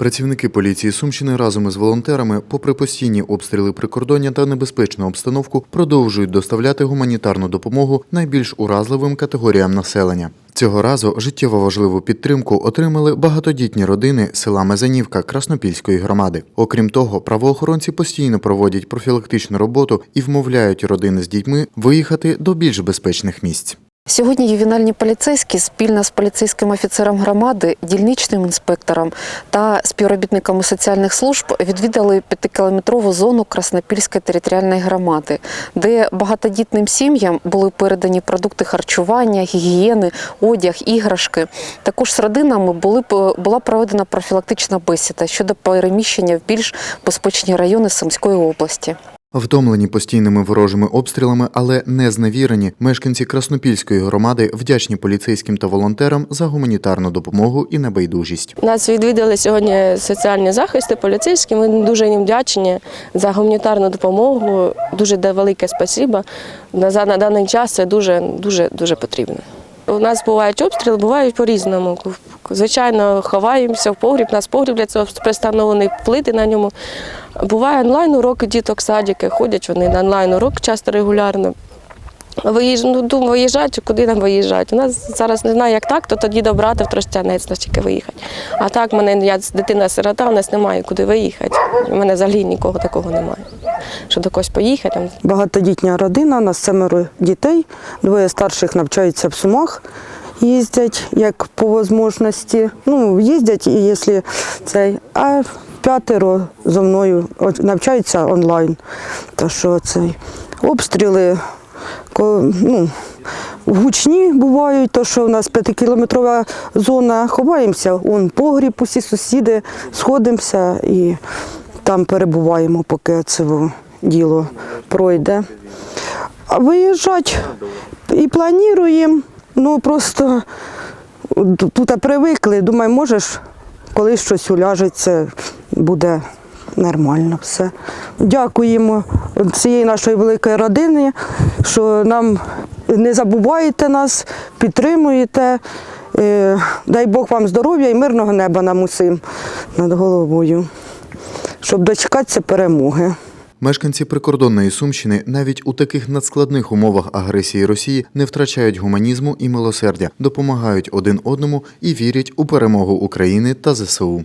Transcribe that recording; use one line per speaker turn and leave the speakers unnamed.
Працівники поліції Сумщини разом із волонтерами, попри постійні обстріли прикордоння та небезпечну обстановку, продовжують доставляти гуманітарну допомогу найбільш уразливим категоріям населення. Цього разу життєво важливу підтримку отримали багатодітні родини села Мезанівка Краснопільської громади. Окрім того, правоохоронці постійно проводять профілактичну роботу і вмовляють родини з дітьми виїхати до більш безпечних місць.
Сьогодні ювенальні поліцейські спільно з поліцейським офіцером громади, дільничним інспектором та співробітниками соціальних служб відвідали п'ятикілометрову зону Краснопільської територіальної громади, де багатодітним сім'ям були передані продукти харчування, гігієни, одяг, іграшки. Також з родинами були була проведена профілактична бесіда щодо переміщення в більш безпечні райони Сумської області.
Втомлені постійними ворожими обстрілами, але не зневірені, мешканці Краснопільської громади вдячні поліцейським та волонтерам за гуманітарну допомогу і небайдужість.
Нас відвідали сьогодні соціальні захисти, поліцейські. Ми дуже їм вдячні за гуманітарну допомогу. Дуже велике спасіба. На даний час це дуже, дуже, дуже потрібно. У нас бувають обстріли, бувають по-різному. Звичайно, ховаємося в погріб. Нас погріб для цього пристановлений плити на ньому. Буває онлайн-уроки діток, садики, ходять вони на онлайн-урок часто регулярно. Виїж... Ну, думаю, виїжджати, куди нам виїжджати? У нас зараз не знаю, як так, то тоді до брата в Тростянець нас тільки виїхати. А так, мене я дитина сирота, у нас немає куди виїхати. У мене взагалі нікого такого немає. Що до когось поїхати.
Багатодітня родина, у нас семеро дітей, двоє старших навчаються в Сумах, їздять як по можливості. Ну, їздять, і якщо цей, а п'ятеро зо мною навчаються онлайн. То що цей обстріли ну, гучні бувають, то що в нас п'ятикілометрова зона, ховаємося, он погріб, усі сусіди, сходимося і там перебуваємо, поки це діло пройде. А виїжджати і плануємо, ну просто тут привикли, думаю, можеш, коли щось уляжеться, буде нормально все. Дякуємо цієї нашої великої родини, що нам не забуваєте нас, підтримуєте. Е, Дай Бог вам здоров'я і мирного неба нам усім над головою, щоб дочекатися перемоги.
Мешканці прикордонної Сумщини навіть у таких надскладних умовах агресії Росії не втрачають гуманізму і милосердя, допомагають один одному і вірять у перемогу України та ЗСУ.